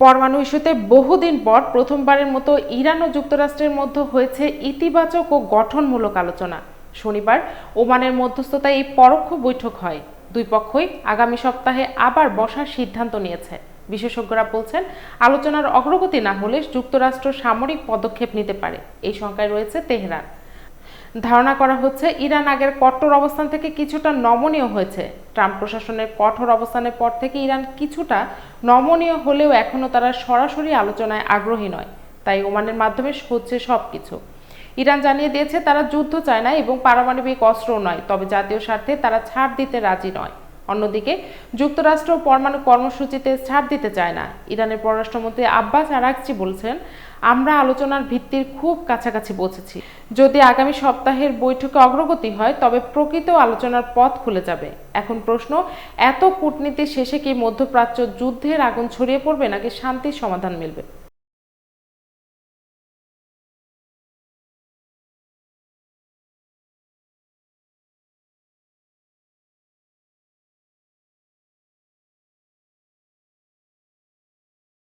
পরমাণু ইস্যুতে বহুদিন পর প্রথমবারের মতো ইরান ও যুক্তরাষ্ট্রের মধ্যে হয়েছে ইতিবাচক ও গঠনমূলক আলোচনা। শনিবার ওমানের মধ্যস্থতায় এই পরোক্ষ বৈঠক হয়। দুই পক্ষই আগামী সপ্তাহে আবার বসার সিদ্ধান্ত নিয়েছে। বিশেষজ্ঞরা বলছেন, আলোচনার অগ্রগতি না হলে যুক্তরাষ্ট্র সামরিক পদক্ষেপ নিতে পারে। এই শঙ্কায় রয়েছে তেহরান। ধারণা করা হচ্ছে ইরান আগের কঠোর অবস্থান থেকে কিছুটা নমনীয় হয়েছে। ট্রাম্প প্রশাসনের কঠোর অবস্থানের পর থেকে ইরান কিছুটা নমনীয় হলেও এখনও তারা সরাসরি আলোচনায় আগ্রহী নয়। তাই ওমানের মাধ্যমে হচ্ছে সব কিছু ইরান জানিয়ে দিয়েছে, তারা যুদ্ধ চায় না এবং পারমাণবিক অস্ত্রও নয়, তবে জাতীয় স্বার্থে তারা ছাড় দিতে রাজি নয়। অন্যদিকে, যুক্তরাষ্ট্র পরমাণু কর্মসূচিতে ছাড় দিতে চায় না। ইরানের পররাষ্ট্রমন্ত্রী আব্বাস আরাকচি বলছেন, আমরা আলোচনার ভিত্তির খুব কাছাকাছি পৌঁছেছি। যদি আগামী সপ্তাহের বৈঠকে অগ্রগতি হয়, তবে প্রকৃত আলোচনার পথ খুলে যাবে। এখন প্রশ্ন, এত কূটনীতি শেষে কি মধ্যপ্রাচ্য যুদ্ধের আগুন ছড়িয়ে পড়বে নাকি শান্তির সমাধান মিলবে?